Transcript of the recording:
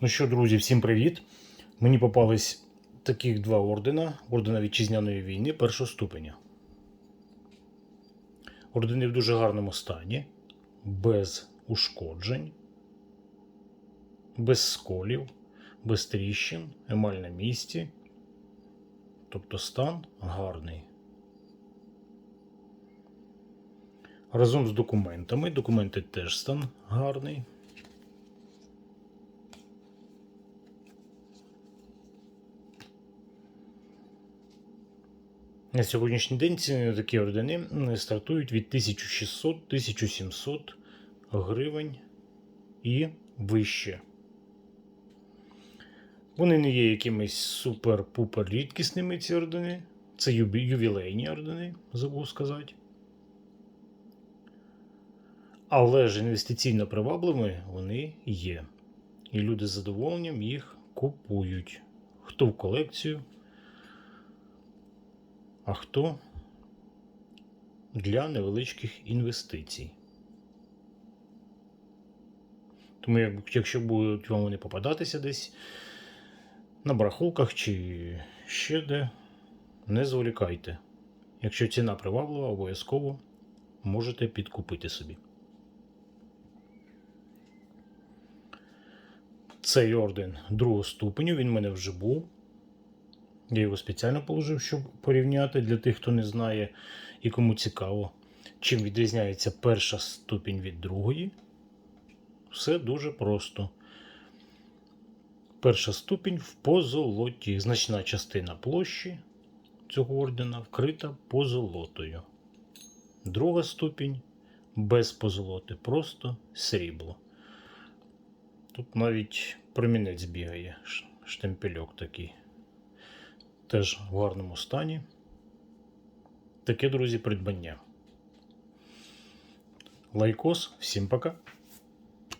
Ну що, друзі, всім привіт! Мені попались таких два ордена: ордена вітчизняної війни першого ступеня. Ордени в дуже гарному стані, без ушкоджень, без сколів, без тріщин, емаль на місці. Тобто стан гарний. Разом з документами. Документи теж стан гарний. На сьогоднішній день ціни на такі ордени стартують від 1600-1700 гривень і вище. Вони не є якимись супер-пупер рідкісними ці ордени. Це ювілейні ордени, забув сказати. Але ж інвестиційно привабливими вони є. І люди з задоволенням їх купують. Хто в колекцію, а хто для невеличких інвестицій. Тому, якщо будуть вам вони попадатися десь на барахолках чи ще де, не зволікайте. Якщо ціна приваблива, обов'язково можете підкупити собі. Цей орден другого ступеню, він в мене вже був. Я його спеціально положив, щоб порівняти для тих, хто не знає і кому цікаво, чим відрізняється перша ступінь від другої. Все дуже просто. Перша ступінь в позолоті. Значна частина площі цього ордена вкрита позолотою. Друга ступінь без позолоти, просто срібло. Тут навіть промінець бігає, штемпельок такий. Теж в гарному стані. Таке, друзі, придбання. Лайкос, всім пока.